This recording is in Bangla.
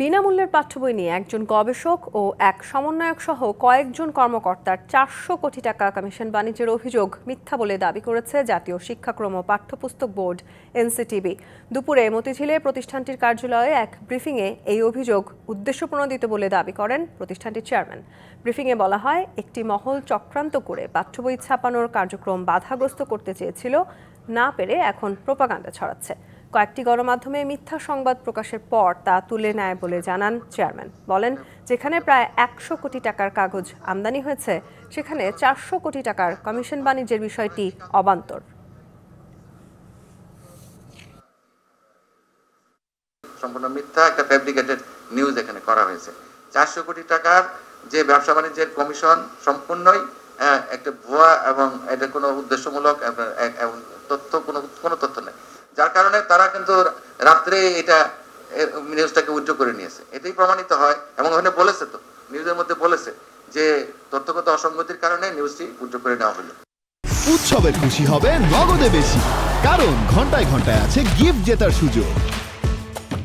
বিনামূল্যের পাঠ্য বই নিয়ে একজন গবেষক ও এক সমন্বয়ক সহ কয়েকজন কর্মকর্তার চারশো কোটি টাকা কমিশন বাণিজ্যের অভিযোগ মিথ্যা বলে দাবি করেছে জাতীয় শিক্ষাক্রম ও পাঠ্যপুস্তক বোর্ড, এনসিটিবি। দুপুরে মতিঝিলে প্রতিষ্ঠানটির কার্যালয়ে এক ব্রিফিংয়ে এই অভিযোগ উদ্দেশ্যপ্রণোদিত বলে দাবি করেন প্রতিষ্ঠানটির চেয়ারম্যান। ব্রিফিংয়ে বলা হয়, একটি মহল চক্রান্ত করে পাঠ্য বই ছাপানোর কার্যক্রম বাধাগ্রস্ত করতে চেয়েছিল, না পেরে এখন প্রোপাগান্ডা ছড়াচ্ছে। কয়েকটি গণমাধ্যমে মিথ্যা সংবাদ প্রকাশের পর তা তুলে নেয় বলে জানান চেয়ারম্যান। বলেন, যেখানে প্রায় একশো কোটি টাকার কাগজ আমদানি হয়েছে, সেখানে চারশো কোটি টাকার কমিশন বাণিজ্যের বিষয়টি অবান্তর। সম্পূর্ণ মিথ্যা একটা ফ্যাব্রিকেটেড নিউজ এখানে করা হয়েছে। চারশো কোটি টাকার যে ব্যবসা বাণিজ্যের কমিশন সম্পূর্ণই একটা ভুয়া এবং এটা কোনো উদ্দেশ্যমূলক এবং কিন্তু রাত্রে এটা নিউজটাকে উজ্জ্ব করে নিয়েছে। এটাই প্রমাণিত হয়, এবং ওখানে বলেছে তো, নিউজের মধ্যে বলেছে যে তথ্যগত অসঙ্গতির কারণে নিউজটি উজ্জ্ব করে নেওয়া হলো। উৎসবের খুশি হবে নগদে বেশি, কারণ ঘন্টায় ঘন্টায় আছে গিফট জেতার সুযোগ।